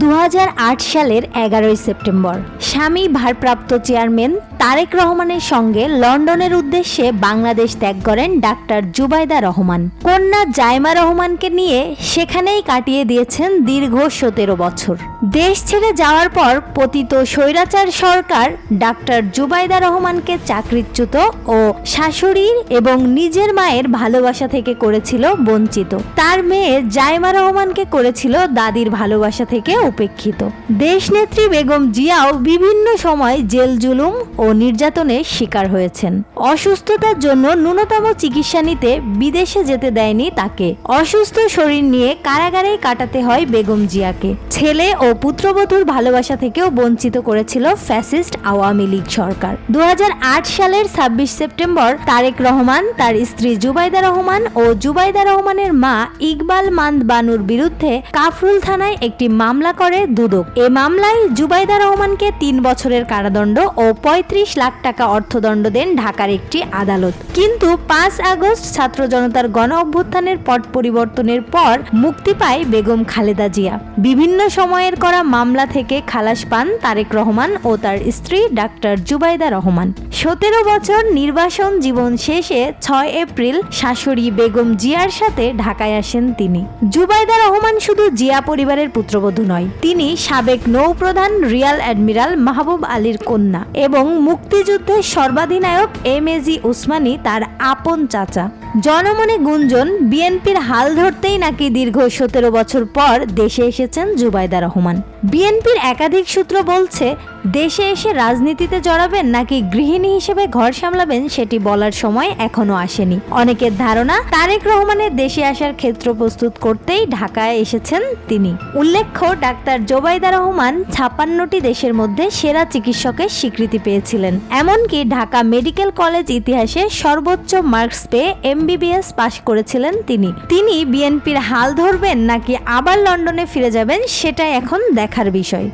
দু হাজার আট সালের এগারোই সেপ্টেম্বর। স্বামী ভারপ্রাপ্ত চেয়ারম্যান তারেক রহমানের সঙ্গে লন্ডনের উদ্দেশ্যে বাংলাদেশ ত্যাগ করেন ডাক্তার জুবাইদা রহমান। কন্যা জাইমা রহমানকে নিয়ে সেখানেই কাটিয়ে দিয়েছেন দীর্ঘ সতেরো বছর। দেশ ছেড়ে যাওয়ার পর পতিত স্বৈরাচার সরকার ডাক্তার জুবাইদা রহমানকে চাকরিচ্যুত ও শাশুড়ির এবং নিজের মায়ের ভালোবাসা থেকে করেছিল বঞ্চিত। তার মেয়ে জাইমা রহমানকে করেছিল দাদির ভালোবাসা থেকে উপেক্ষিত। দেশনেত্রী বেগম জিয়াও বিভিন্ন সময় জেল জুলুম ও নির্যাতনের শিকার হয়েছেন। অসুস্থতার জন্য ন্যূনতম চিকিৎসা নিতে বিদেশে যেতে দেয়নি তাকে। অসুস্থ শরীর নিয়ে কারাগারেই কাটাতে হয় বেগম জিয়াকে। ছেলে ও পুত্রবধূর ভালোবাসা থেকেও বঞ্চিত করেছিল ফ্যাসিস্ট আওয়ামী লীগ সরকার। দু হাজার আট সালের ছাব্বিশ সেপ্টেম্বর তারেক রহমান, তার স্ত্রী জুবাইদা রহমান ও জুবাইদা রহমানের মা ইকবাল মান্দ বানুর বিরুদ্ধে কাফরুল থানায় একটি মামলা করে দুদক। এ মামলায় জুবাইদা রহমানকে তিন বছরের কারাদণ্ড ও পঁয়ত্রিশ লাখ টাকা অর্থদণ্ড দেন ঢাকার একটি আদালত। কিন্তু পাঁচ আগস্ট ছাত্র জনতার গণ অভ্যুত্থানের পট পরিবর্তনের পর মুক্তি পায় বেগম খালেদা জিয়া। বিভিন্ন সময়ের করা মামলা থেকে খালাস পান তারেক রহমান ও তার স্ত্রী ডাক্তার জুবাইদা রহমান। সতেরো বছর নির্বাসন জীবন শেষে ছয় এপ্রিল শাশুড়ি বেগম জিয়ার সাথে ঢাকায় আসেন তিনি। জুবাইদা রহমান শুধু জিয়া পরিবারের পুত্রবধূ নয় তিনি সাবেক নৌপ্রধান রিয়াল অ্যাডমিরাল মাহবুব আলীর কন্যা এবং মুক্তিযুদ্ধের সর্বাধিনায়ক এম এ জি উসমানী তার আপন চাচা। জনমনে গুঞ্জন, বিএনপির হাল ধরতেই নাকি দীর্ঘ সতেরো বছর পর দেশে এসেছেন জুবাইদা রহমান। বিএনপির একাধিক সূত্র বলছে, দেশে এসে রাজনীতিতে জড়াবেন নাকি গৃহিণী হিসেবে ঘর সামলাবেন সেটি বলার সময় এখনও আসেনি। অনেকের ধারণা, তারেক রহমানের দেশে আসার ক্ষেত্র প্রস্তুত করতেই ঢাকায় এসেছেন তিনি। উল্লেখ্য, ডাক্তার জোবাইদা রহমান ছাপ্পান্নটি দেশের মধ্যে সেরা চিকিৎসকের স্বীকৃতি পেয়েছিলেন। এমনকি ঢাকা মেডিকেল কলেজ ইতিহাসে সর্বোচ্চ মার্কস পেয়ে এমবিবিএস পাশ করেছিলেন তিনি। তিনি বিএনপির হাল ধরবেন নাকি আবার লন্ডনে ফিরে যাবেন সেটাই এখন দেখার বিষয়।